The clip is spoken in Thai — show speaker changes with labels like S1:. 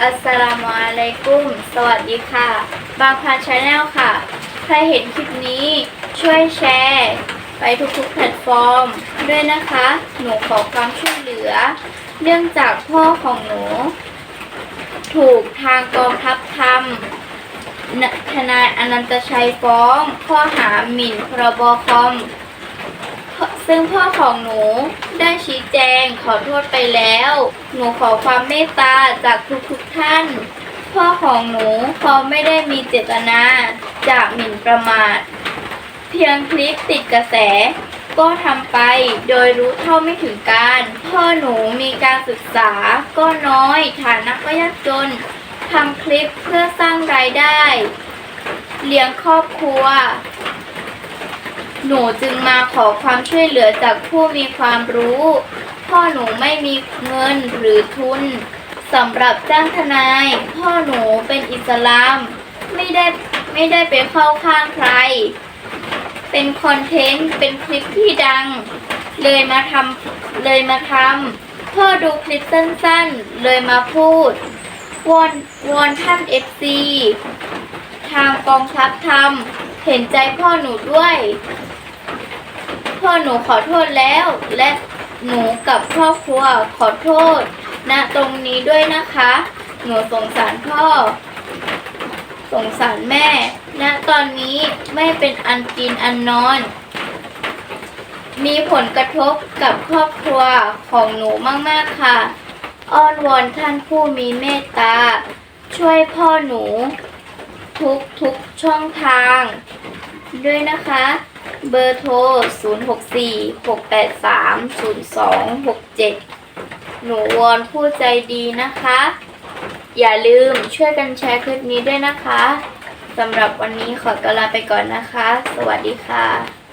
S1: อัสสลามุอะลัยกุม สวัสดีค่ะ บางพันชาแนลค่ะ ใครเห็นคลิปนี้ช่วยแชร์ ไปทุกๆแพลตฟอร์ม ด้วยนะคะ หนูขอความช่วยเหลือ เนื่องจากพ่อของหนู ถูกทางกองทัพทำทนายอนันตชัยฟ้อง ข้อหาหมิ่นพรบคอมซึ่งพ่อของหนู งขอโทษไปแล้ว หนูขอความเมตตาจากทุกๆท่าน พ่อของหนูเขาไม่ได้มีเจตนาจะหมิ่นประมาท เพียงคลิปติดกระแส ก็ทำไปโดยรู้เท่าไม่ถึงการ พ่อหนูมีการศึกษาก็น้อยฐานะก็ยากจนทำคลิปเพื่อสร้างรายได้ เลี้ยงครอบครัว หนูจึงมาขอความช่วยเหลือจากผู้มีความรู้ พ่อหนูไม่มีเงินหรือทุนสำหรับจ้างทนาย พ่อหนูเป็นอิสลาม ไม่ได้ไม่ได้ไปเข้าข้างใคร เป็นคอนเทนต์เป็นคลิปที่ดัง เลยมาทำเลยมาทำพ่อดูคลิปสั้นๆ เลยมาพูดวอนวอนท่านเอฟซีทางกองทัพทำเห็นใจพ่อหนูด้วย พ่อหนูขอโทษแล้วและ หนูกับครอบครัวขอโทษณตรงนี้ด้วยนะคะ หนูสงสารพ่อ สงสารแม่ณตอนนี้ไม่เป็นอันกินอันนอน มีผลกระทบกับครอบครัวของหนูมากๆค่ะ อ้อนวอนท่านผู้มีเมตตา ช่วยพ่อหนู ทุกทุกช่องทาง ด้วยนะคะ เบอร์โทร 0646830267 หนูวอนผู้ใจดีนะคะ อย่าลืมช่วยกันแชร์คลิปนี้ด้วยนะคะสำหรับวันนี้ขอตลาไปก่อนนะคะ สวัสดีค่ะ